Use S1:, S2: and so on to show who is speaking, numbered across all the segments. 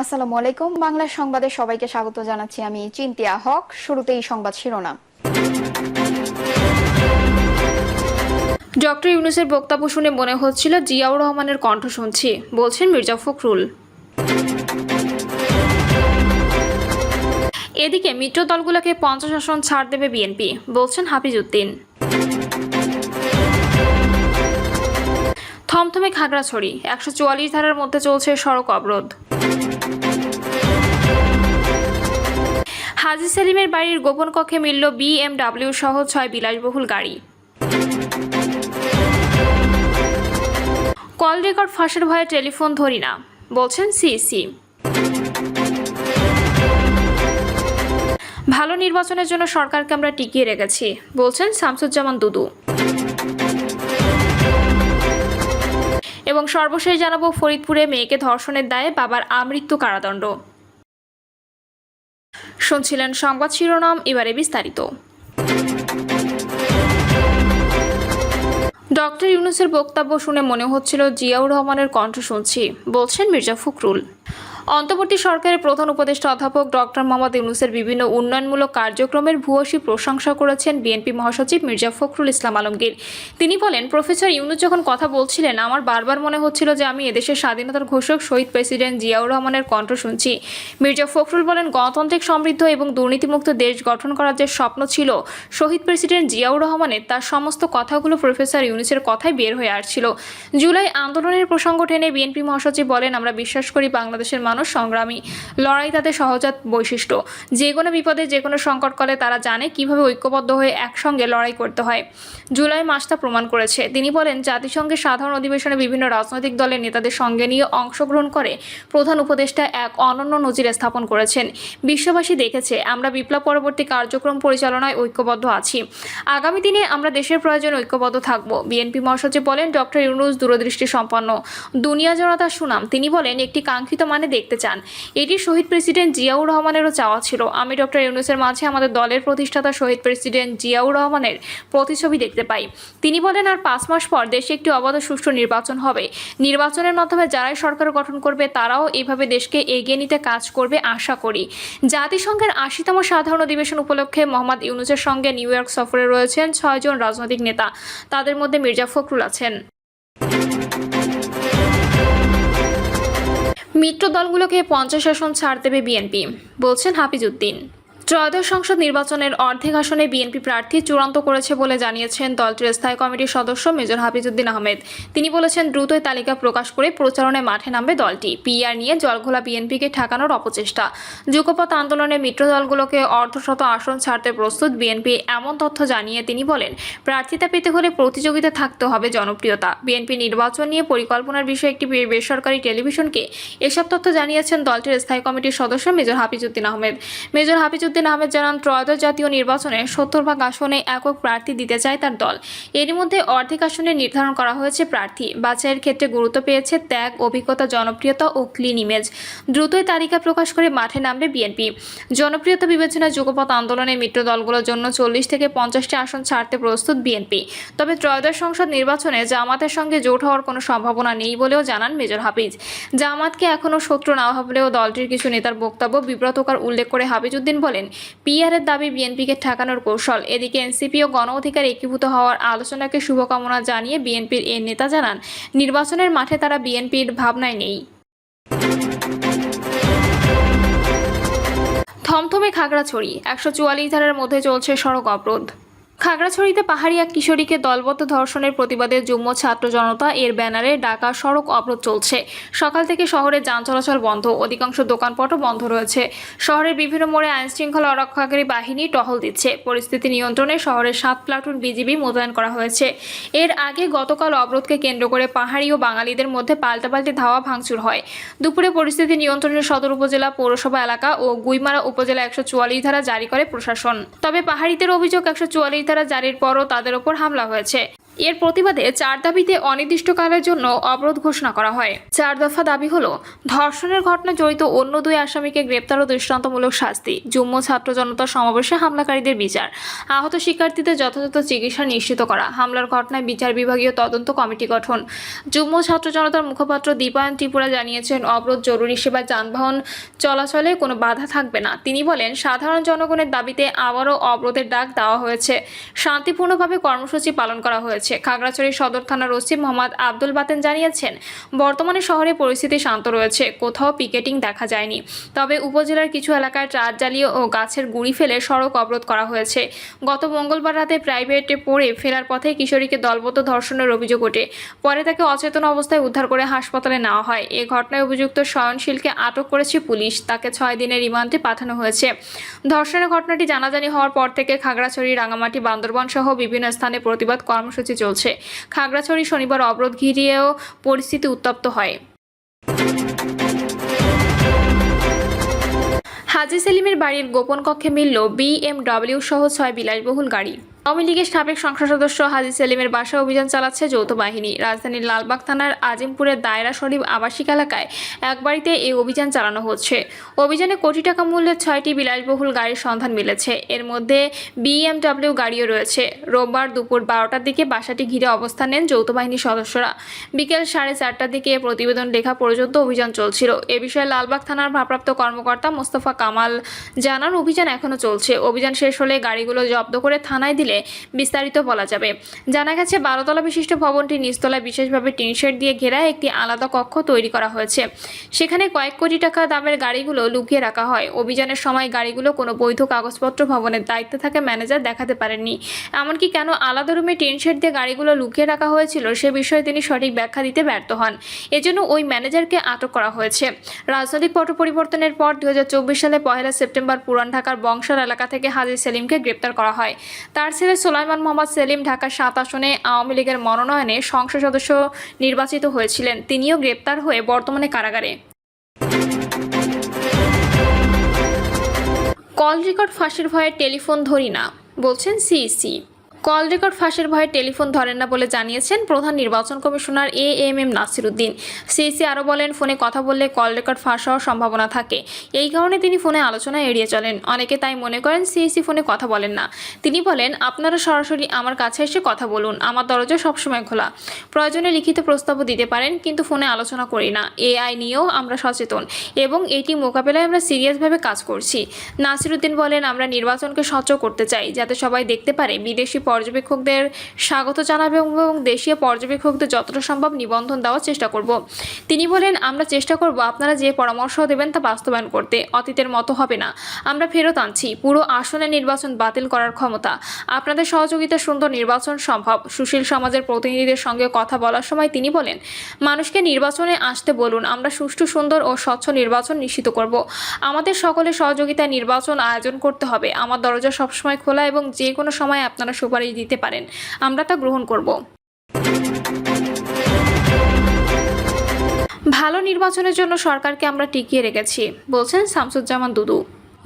S1: আসসালামু আলাইকুম। বাংলা সংবাদে সবাইকে স্বাগত জানাচ্ছি আমি চিন্তিয়া হক। শুরুতেই সংবাদ শিরোনাম।
S2: ডক্টর ইউনুসের বক্তব্য শুনে মনে হচ্ছিল জিয়াউর রহমানের কণ্ঠ শুনছি, বলছেন মির্জা ফখরুল। এদিকে মিত্র দলগুলোকে পঞ্চাশ আসন ছাড় দেবে বিএনপি, বলছেন হাফিজ উদ্দিন। থমথমে খাগড়াছড়ি। একশো চুয়াল্লিশ ধারার মধ্যে চলছে সড়ক অবরোধ। হাজি সেলিমের বাড়ির গোপন কক্ষে মিলল বিএমডাব্লিউ সহ ছয় বিলাসবহুল গাড়ি। কল রেকর্ড ফাঁসের ভয়ে টেলিফোন ধরি না, বলছেন সিইসি ভালো নির্বাচনের জন্য সরকারকে আমরা টিকিয়ে রেখেছি, বলছেন শামসুজ্জামান দুদু। এবং সর্বশেষ জানাব ফরিদপুরে মেয়েকে ধর্ষণের দায়ে বাবার আমৃত্যু কারাদণ্ড। শুনছিলেন সংবাদ শিরোনাম, এবারে বিস্তারিত। ডক্টর ইউনুসের বক্তব্য শুনে মনে হচ্ছিল জিয়াউর রহমানের কণ্ঠ শুনছি, বলছেন মির্জা ফখরুল। অন্তর্বর্তী সরকারের প্রধান উপদেষ্টা অধ্যাপক ডক্টর মোহাম্মদ ইউনুসের বিভিন্ন উন্নয়নমূলক কার্যক্রমের ভূয়সী প্রশংসা করেছেন বিএনপি মহাসচিব মির্জা ফখরুল ইসলাম আলমগীর। তিনি বলেন, প্রফেসর ইউনুস যখন কথা বলছিলেন, আমার বারবার মনে হচ্ছিল যে আমি এদেশের স্বাধীনতার ঘোষক, শহীদ প্রেসিডেন্ট জিয়াউর রহমানের কণ্ঠ শুনছি। মির্জা ফখরুল বলেন গণতান্ত্রিক সমৃদ্ধ এবং দুর্নীতিমুক্ত দেশ গঠন করার যে স্বপ্ন ছিল, শহীদ প্রেসিডেন্ট জিয়াউর রহমানের, তার সমস্ত কথাগুলো প্রফেসর ইউনুসের কথাই বের হয়ে আসছিল। জুলাই আন্দোলনের প্রসঙ্গ টেনে বিএনপি মহাসচিব বলেন, আমরা বিশ্বাস করি বাংলাদেশের মানুষ সংগ্রামী। লড়াই তাদের সহজাত বৈশিষ্ট্য। যে কোনো বিপদে, যে কোনো সংকটকালে তারা জানে কীভাবে ঐক্যবদ্ধ হয়ে একসঙ্গে লড়াই করতে হয়। জুলাই মাসটা প্রমাণ করেছে। তিনি বলেন জাতিসংঘের সাধারণ অধিবেশনে বিভিন্ন রাজনৈতিক দলের নেতাদের সঙ্গে নিয়ে অংশগ্রহণ করে প্রধান উপদেষ্টা এক অনন্য নজির স্থাপন করেছেন। বিশ্ববাসী দেখেছে, আমরা বিপ্লব পরবর্তী কার্যক্রম পরিচালনায় ঐক্যবদ্ধ আছি। আগামী দিনে আমরা দেশের প্রয়োজন ঐক্যবদ্ধ থাকব। বিএনপি মহাসচিব বলেন, ডক্টর ইউনুস দূরদৃষ্টি সম্পন্ন। দুনিয়া জোড়া তার সুনাম। তিনি বলেন, একটি কাঙ্ক্ষিত মানে দেখতে চান। এটি শহীদ প্রেসিডেন্ট জিয়াউর রহমানেরও চাওয়া ছিল। আমি ডক্টর ইউনুসের মাঝে আমাদের দলের প্রতিষ্ঠাতা শহীদ প্রেসিডেন্ট জিয়াউর রহমানের প্রতিছবি দেখতে পাই। তিনি বলেন, আর পাঁচ মাস পর দেশে একটি অবাধ সুষ্ঠু নির্বাচন হবে। নির্বাচনের মাধ্যমে যারাই সরকার গঠন করবে, তারাও এইভাবে দেশকে এগিয়ে নিতে কাজ করবে আশা করি। জাতিসংঘের আশিতম সাধারণ অধিবেশন উপলক্ষে মোহাম্মদ ইউনুসের সঙ্গে নিউ ইয়র্ক সফরে রয়েছেন ছয়জন রাজনৈতিক নেতা। তাদের মধ্যে মির্জা ফখরুল আছেন। মিত্র দলগুলোকে পঞ্চাশ আসন ছাড় দেবে বিএনপি বলছেন হাফিজ উদ্দিন। ত্রয়োদশ সংসদ নির্বাচনের অর্ধেক আসনে বিএনপি প্রার্থী চূড়ান্ত করেছে বলে জানিয়েছেন দলটির স্থায়ী কমিটির সদস্য মেজর হাফিজউদ্দিন আহমেদ। তিনি বলেছেন দ্রুতই তালিকা প্রকাশ করে প্রচারণায় মাঠে নামবে দলটি। পিআর নিয়ে জলঘোলা বিএনপিকে ঠেকানোর অপচেষ্টা। যুগপথ আন্দোলনে মিত্র দলগুলোকে অর্ধশত আসন ছাড়তে প্রস্তুত বিএনপি এমন তথ্য জানিয়ে তিনি বলেন, প্রার্থিতা পেতে হলে প্রতিযোগিতা থাকতে হবে জনপ্রিয়তা। বিএনপি নির্বাচন নিয়ে পরিকল্পনার বিষয়ে একটি বেসরকারি টেলিভিশনকে এসব তথ্য জানিয়েছেন দলটির স্থায়ী কমিটির সদস্য মেজর হাফিজউদ্দিন আহমেদ। মেজর হাফিজউদ্দিন আহমেদ জানান ত্রয়োদশ জাতীয় নির্বাচনে সত্তর ভাগ আসনে একক প্রার্থী দিতে চায় তার দল। এরই মধ্যে অর্ধেক আসনে নির্ধারণ করা হয়েছে প্রার্থী। বাছাইয়ের ক্ষেত্রে গুরুত্ব পেয়েছে ত্যাগ, অভিজ্ঞতা, জনপ্রিয়তা ও ক্লিন ইমেজ। দ্রুতই তালিকা প্রকাশ করে মাঠে নামবে বিএনপি। জনপ্রিয়তা বিবেচনায় যুগপথ আন্দোলনে মিত্র দলগুলোর জন্য চল্লিশ থেকে পঞ্চাশটি আসন ছাড়তে প্রস্তুত বিএনপি। তবে ত্রয়োদশ সংসদ নির্বাচনে জামাতের সঙ্গে জোট হওয়ার কোনো সম্ভাবনা নেই বলেও জানান মেজর হাফিজ। জামাতকে এখনও শত্রু না ভাবলেও দলটির কিছু নেতার বক্তব্য বিব্রতকার উল্লেখ করে হাফিজউদ্দিন বলেন পিআরের দাবি বিএনপিকে ঠেকানোর কৌশল। এদিকে এনসিপি ও গণ অধিকার একীভূত হওয়ার আলোচনাকে শুভকামনা জানিয়ে বিএনপির এ নেতা জানান, নির্বাচনের মাঠে তারা বিএনপির ভাবনায় নেই। থমথমে খাগড়াছড়ি, একশো চুয়াল্লিশ ধারার মধ্যে চলছে সড়ক অবরোধ। খাগড়াছড়িতে পাহাড়ি এক কিশোরীকে দলবদ্ধ ধর্ষণের প্রতিবাদে যুগ্ম ছাত্র জনতা এর ব্যানারে ডাকা সড়ক অবরোধ চলছে। সকাল থেকে শহরে যান চলাচল বন্ধ। অধিকাংশ দোকানপটও বন্ধ রয়েছে। শহরের বিভিন্ন মোড়ে আইন শৃঙ্খলা রক্ষাকারী বাহিনী টহল দিচ্ছে। পরিস্থিতি নিয়ন্ত্রণে শহরের সাত প্লাটুন বিজিবি মোতায়েন করা হয়েছে। এর আগে গতকাল অবরোধকে কেন্দ্র করে পাহাড়ি ও বাঙালিদের মধ্যে পাল্টাপাল্টি ধাওয়া ভাঙচুর হয়। দুপুরে পরিস্থিতি নিয়ন্ত্রণে সদর উপজেলা, পৌরসভা এলাকা ও গুইমারা উপজেলা একশো চুয়াল্লিশ ধারা জারি করে প্রশাসন। তবে পাহাড়িদের অভিযোগ একশো চুয়াল্লিশ ধারা জারির পরও তাদের ওপর হামলা হয়েছে। এর প্রতিবাদে চার দাবিতে অনির্দিষ্টকালের জন্য অবরোধ ঘোষণা করা হয়। চার দফা দাবি হলো, ধর্ষণের ঘটনা জড়িত অন্য দুই আসামিকে গ্রেপ্তার ও দৃষ্টান্তমূলক শাস্তি, যুগ্ম ছাত্র জনতা সমাবেশে হামলাকারীদের বিচার, আহত শিক্ষার্থীদের যথাযথ চিকিৎসা নিশ্চিত করা, হামলার ঘটনায় বিচার বিভাগীয় তদন্ত কমিটি গঠন। যুগ্ম ছাত্র জনতার মুখপাত্র দীপায়ন ত্রিপুরা জানিয়েছেন, অবরোধ জরুরি সেবা যানবাহন চলাচলে কোনো বাধা থাকবে না। তিনি বলেন, সাধারণ জনগণের দাবিতে আবারও অবরোধের ডাক দেওয়া হয়েছে। শান্তিপূর্ণভাবে কর্মসূচি পালন করা হয়েছে। খাগড়াছড়ি সদর থানার ওসি মোহাম্মদ আব্দুল বাতেন জানিয়েছেন, বর্তমানে শহরে পরিস্থিতি শান্ত রয়েছে, কোথাও পিকেটিং দেখা যায়নি। তবে উপজেলার কিছু এলাকায় ট্রাক জ্বালিয়ে ও গাছের গুঁড়ি ফেলে সড়ক অবরোধ করা হয়েছে। গত মঙ্গলবার রাতে প্রাইভেটে পড়ে ফেরার পথে কিশোরীকে দলবদ্ধ ধর্ষণের অভিযোগ ওঠে। পরে তাকে অচেতন অবস্থায় উদ্ধার করে হাসপাতালে নেওয়া হয়। এ ঘটনায় অভিযুক্ত শয়নশীলকে আটক করেছে পুলিশ। তাকে ছয় দিনের রিমান্ডে পাঠানো হয়েছে। ধর্ষণের ঘটনাটি জানাজানি হওয়ার পর থেকে খাগড়াছড়ি রাঙামাটি বান্দরবান সহ বিভিন্ন স্থানে প্রতিবাদ কর্মসূচি চলছে। খাগড়াছড়ি শনিবার অবরোধ ঘিরিয়েও পরিস্থিতি উত্তপ্ত হয়। হাজি সেলিমের বাড়ির গোপন কক্ষে মিলল বিএমডব্লিউ সহ ছয় বিলাসবহুল গাড়ি। আওয়ামী লীগের সাবেক সংসদ সদস্য হাজি সেলিমের বাসা অভিযান চালাচ্ছে যৌথ বাহিনী। রাজধানীর লালবাগ থানার আজিমপুরের দায়রা শরীফ আবাসিক এলাকায় এক বাড়িতে এই অভিযান চালানো হচ্ছে। অভিযানে কোটি টাকা মূল্যের ছয়টি বিলাসবহুল গাড়ির সন্ধান মিলেছে। এর মধ্যে বিএমডব্লিউ গাড়িও রয়েছে। রোববার দুপুর বারোটার দিকে বাসাটি ঘিরে অবস্থান নেন যৌথ বাহিনীর সদস্যরা। বিকেল সাড়ে চারটার দিকে প্রতিবেদন লেখা পর্যন্ত অভিযান চলছিল। এ বিষয়ে লালবাগ থানার ভারপ্রাপ্ত কর্মকর্তা মোস্তফা কামাল জানান, অভিযান এখনও চলছে। অভিযান শেষ হলে গাড়িগুলো জব্দ করে থানায় দিলে বিস্তারিত বলা যাবে। জানা গেছে, বারোতলা বিশিষ্ট ভবনটি নিচতলায় বিশেষভাবে টিনশেড দিয়ে ঘেরা একটি আলাদা কক্ষ তৈরি করা হয়েছে। সেখানে কয়েক কোটি টাকা দামের গাড়িগুলো লুকিয়ে রাখা হয়। অভিযানের সময় গাড়িগুলো কোনো বৈধ কাগজপত্র ভবনের দায়িত্বে থাকা ম্যানেজার দেখাতে পারেননি। এমনকি কেন আলাদা রুমে টিনশেড দিয়ে গাড়িগুলো লুকিয়ে রাখা হয়েছিল সে বিষয়ে তিনি সঠিক ব্যাখ্যা দিতে ব্যর্থ হন। এজন্য ওই ম্যানেজারকে আটক করা হয়েছে। রাজনৈতিক পট পরিবর্তনের পর দু হাজার চব্বিশ সালে পহেলা সেপ্টেম্বর পুরান ঢাকার বংশাল এলাকা থেকে হাজির সেলিমকে গ্রেপ্তার করা হয়। তার ছেলে সোলাইমান মোহাম্মদ সেলিম ঢাকা সাত আসনে আওয়ামী লীগের মনোনয়নে সংসদ সদস্য নির্বাচিত হয়েছিলেন। তিনিও গ্রেপ্তার হয়ে বর্তমানে কারাগারে। কল রেকর্ড ফাঁসির ভয়ে টেলিফোন ধরি না, বলছেন সিইসি। কল রেকর্ড ফাঁসের ভয়ে টেলিফোন ধরেন না বলে জানিয়েছেন প্রধান নির্বাচন commissioner A M M Nasiruddin. CEC আরও বলেন, ফোনে কথা বললে কল রেকর্ড ফাঁস হওয়ার সম্ভাবনা থাকে। এই কারণে তিনি ফোনে আলোচনা এড়িয়ে চলেন। অনেকে তাই মনে করেন সিইসি ফোনে কথা বলেন না। তিনি বলেন, আপনারা সরাসরি আমার কাছে এসে কথা বলুন। আমার দরজা সবসময় খোলা। প্রয়োজনে লিখিত প্রস্তাবও দিতে পারেন, কিন্তু ফোনে আলোচনা করি না। এআই নিয়েও আমরা সচেতন এবং এটি মোকাবেলায় আমরা সিরিয়াসভাবে কাজ করছি। নাসিরুদ্দিন বলেন, আমরা নির্বাচনকে স্বচ্ছ করতে চাই, যাতে সবাই দেখতে পারে বিদেশি পর্যবেক্ষকদের স্বাগত জানাবে এবং দেশীয় পর্যবেক্ষকদের যতটা সম্ভব নিবন্ধন দেওয়ার চেষ্টা করব। তিনি বলেন, আমরা চেষ্টা করব আপনারা যে পরামর্শ দেবেন তা বাস্তবায়ন করতে। অতীতের মতো হবে না। আমরা ফেরত আনছি। পুরো আসনে নির্বাচন বাতিল করার ক্ষমতা। আপনাদের সহযোগিতা সুন্দর নির্বাচন সম্ভব। সুশীল সমাজের প্রতিনিধিদের সঙ্গে কথা বলার সময় তিনি বলেন, মানুষকে নির্বাচনে আসতে বলুন। আমরা সুষ্ঠু, সুন্দর ও স্বচ্ছ নির্বাচন নিশ্চিত করব। আমাদের সকলের সহযোগিতায় নির্বাচন আয়োজন করতে হবে। আমার দরজা সবসময় খোলা এবং যে কোনো সময় আপনারা সুপারিশ দিতে পারেন। আমরা তা গ্রহণ করব। ভালো নির্বাচনের জন্য সরকারকে আমরা টিকিয়ে রেখেছি, বলছেন শামসুজ্জামান দুদু।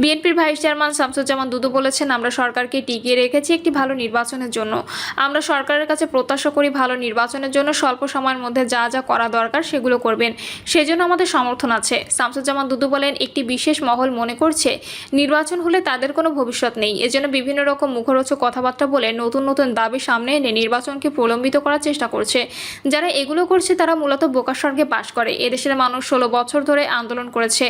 S2: বিএনপির ভাইস চেয়ারম্যান শামসুজ্জামান দুদু বলেছেন, আমরা সরকারকে টিকিয়ে রেখেছি একটি ভালো নির্বাচনের জন্য। আমরা সরকারের কাছে প্রত্যাশা করি ভালো নির্বাচনের জন্য। স্বল্প সময়ের মধ্যে যা যা করা দরকার সেগুলো করবেন। সেজন্য আমাদের সমর্থন আছে। শামসুজ্জামান দুদু বলেন, একটি বিশেষ মহল মনে করছে। নির্বাচন হলে তাদের কোনো ভবিষ্যৎ নেই। এজন্য বিভিন্ন রকম মুখরোচক কথাবার্তা বলে নতুন নতুন দাবি সামনে এনে নির্বাচনকে প্রলম্বিত করার চেষ্টা করছে। যারা এগুলো করছে, তারা মূলত বোকার স্বর্গে বাস করে। এদেশের মানুষ ষোলো বছর ধরে আন্দোলন করেছে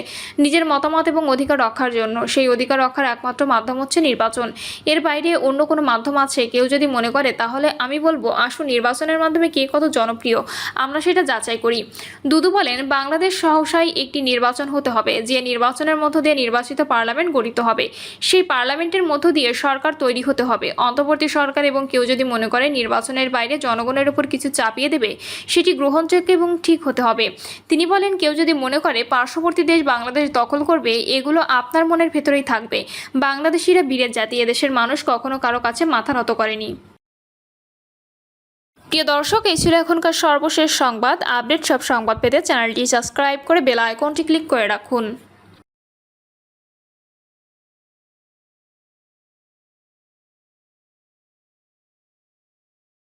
S2: নিজের মতামত এবং অধিকার রক্ষার জন্য। সেই অধিকার রক্ষার একমাত্র মাধ্যম হচ্ছে নির্বাচন। এর বাইরে অন্য কোনো মাধ্যম আছে? কেউ যদি মনে করে, তাহলে আমি বলব, আসুন নির্বাচনের মাধ্যমে কে কত জনপ্রিয়, আমরা সেটা যাচাই করি। দুদু বলেন, বাংলাদেশ সহসাই একটি নির্বাচন হতে হবে, যে নির্বাচনের মধ্য দিয়ে নির্বাচিত পার্লামেন্ট গঠিত হবে। সেই পার্লামেন্টের মধ্য দিয়ে সরকার তৈরি হতে হবে। অন্তর্বর্তী সরকার এবং কেউ যদি মনে করে নির্বাচনের বাইরে জনগণের উপর কিছু চাপিয়ে দেবে, সেটি গ্রহণযোগ্য এবং ঠিক হতে হবে। তিনি বলেন, কেউ যদি মনে করে, পার্শ্ববর্তী দেশ বাংলাদেশ দখল করবে, এগুলো আপনার মনের ভেতরেই থাকবে। বাংলাদেশিরা বীরের জাতি, এদেশের মানুষ কখনো কারও কাছে মাথা নত করেনি। প্রিয় দর্শক, এই ছিল এখনকার সর্বশেষ সংবাদ। আপডেট সব সংবাদ পেতে চ্যানেলটি সাবস্ক্রাইব করে বেল আইকনটি ক্লিক করে রাখুন।